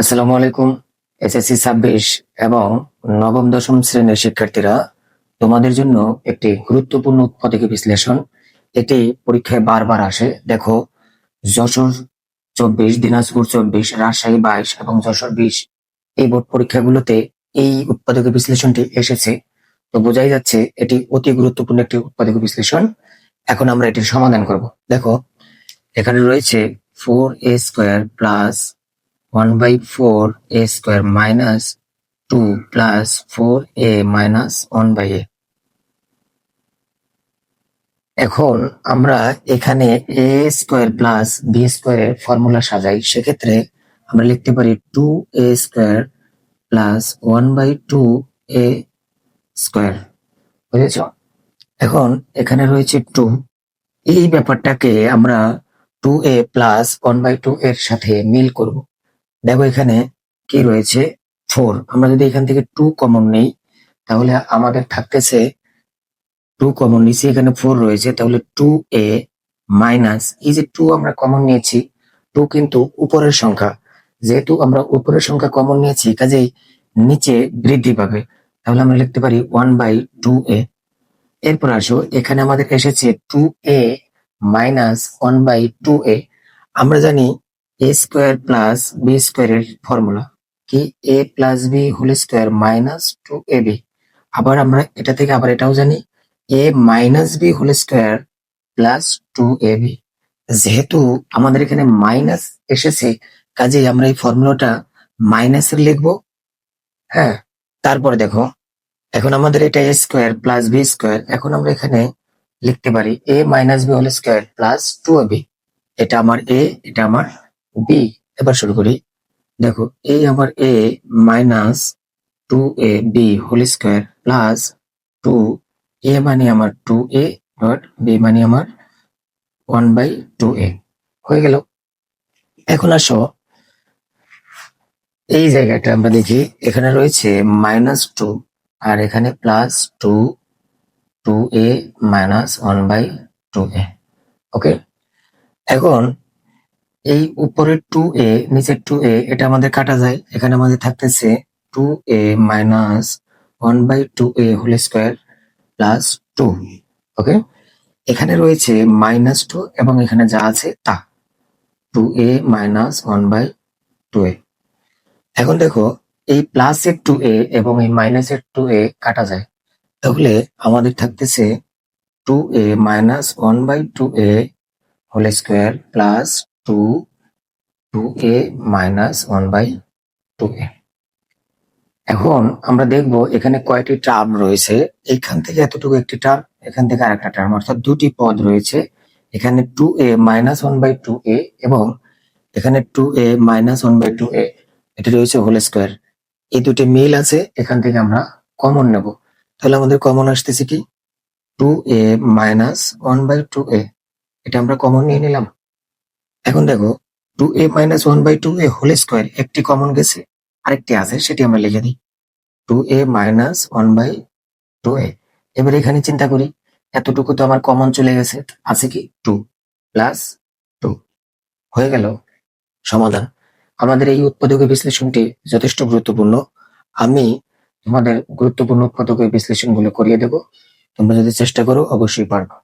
আসসালামু আলাইকুম, এসএসসি ছাব্বিশ এবং নবম দশম শ্রেণির শিক্ষার্থীরা, তোমাদের জন্য একটি গুরুত্বপূর্ণ উৎপাদক বিশ্লেষণ। এটি পরীক্ষায় বারবার আসে। দেখো, যশোর চব্বিশ, দিনাজপুর চব্বিশ, রাজশাহী বাইশ এবং যশোর বিশ। এই বোর্ড পরীক্ষাগুলোতে এই উৎপাদক বিশ্লেষণটি এসেছে। তো বোঝাই যাচ্ছে, এটি অতি গুরুত্বপূর্ণ একটি উৎপাদক বিশ্লেষণ। এখন আমরা এটির সমাধান করব। দেখো, এখানে রয়েছে four A square plus one by four A square minus two plus four A minus one by A এখন আমরা এখানে এ স্কোয়ার প্লাস বি স্কোয়ারের ফর্মুলা সাজাই। সেক্ষেত্রে আমরা লিখতে পারি two A square plus one by two A square বুঝেছ? এখন এখানে রয়েছে টু এই ব্যাপারটাকে আমরা two A plus one by two এর সাথে মিল করব। দেখো এখানে কি রয়েছে? ফোর আমরা যদি এখান থেকে টু কমন নেই, তাহলে আমাদের থাকতেছে টু কমন নিচ্ছি এখানে ফোর রয়েছে, তাহলে টু এ মাইনাস এই যে টু আমরা কমন নিয়েছি টু কিন্তু উপরের সংখ্যা। যেহেতু আমরা উপরের সংখ্যা কমন নিয়েছি, কাজেই নিচে বৃদ্ধি পাবে। তাহলে আমরা লিখতে পারি ওয়ান বাই টু এ এরপর আসো, এখানে আমাদের এসেছে two A minus one by two A আমরা জানি এ স্কোয়ার প্লাস বি স্কোয়ারের ফর্মুলা কি A plus B whole square minus two A B আবার আমরা এটা থেকে আবার এটাও জানি A minus B whole square plus two A B যেহেতু আমাদের এখানে মাইনাস এসেছে, কাজেই আমরা এই ফর্মুলাটা মাইনাসের লিখব হ্যাঁ? তারপরে দেখো, এখন আমাদের এটা A square plus B square এখন আমরা এখানে লিখতে পারি A minus B whole square plus two A B এটা আমার এ এটা আমার বি, এবার শুরু করি। দেখো এই আমার A minus two A B whole square plus two, A মানে আমার টু এ ডট, বি মানে আমার ওয়ান বাই টু এ। হয়ে গেল। এখন আসো, এই জায়গাটা আমরা দেখি, এখানে রয়েছে মাইনাস টু, আর এখানে plus two two A minus one by two A. Okay? এখন এই উপরের টু এ নিচের টু এ এটা আমাদের কাটা যায়। এখানে আমাদের থাকতেছে two A minus one by two A whole square plus two okay এখানে রয়েছে মাইনাস টু এবং এখানে যা আছে তা। Two A minus one by two A এখন দেখো, এই প্লাস এর টু এ এবং এই মাইনাস এর টু এ কাটা যায়। তাহলে আমাদের থাকতেছে two A minus one by two A whole square plus two two A minus one by two A এখন আমরা দেখব এখানে কয়টি টার্ম রয়েছে। এইখান থেকে এতটুকু একটি টার্ম এখান থেকে আরেকটা টার্ম অর্থাৎ দুটি পদ রয়েছে। এখানে two A minus one by two A এবং এখানে two A minus one by two A এটি রয়েছে হোল স্কোয়ার এই দুটি মিল আছে, এখান থেকে আমরা কমন নেব। তাহলে আমাদের কমন আসতেছে কি? Two A minus one by two A এটা আমরা কমন নিয়ে নিলাম। এখন দেখো two A minus one by two A whole square একটি কমন গেছে, আরেকটি আছে, সেটি আমরা লিখে দিই। Two A minus one by two A এবার এখানে চিন্তা করি, এতটুকু তো আমার কমন চলে গেছে, আছে কি? টু প্লাস টু হয়ে গেল সমাধান। আমাদের এই উৎপাদকের বিশ্লেষণটি যথেষ্ট গুরুত্বপূর্ণ। আমি তোমাদের গুরুত্বপূর্ণ উৎপাদকের বিশ্লেষণগুলো করিয়ে দেব। তোমরা যদি চেষ্টা করো, অবশ্যই পারবে।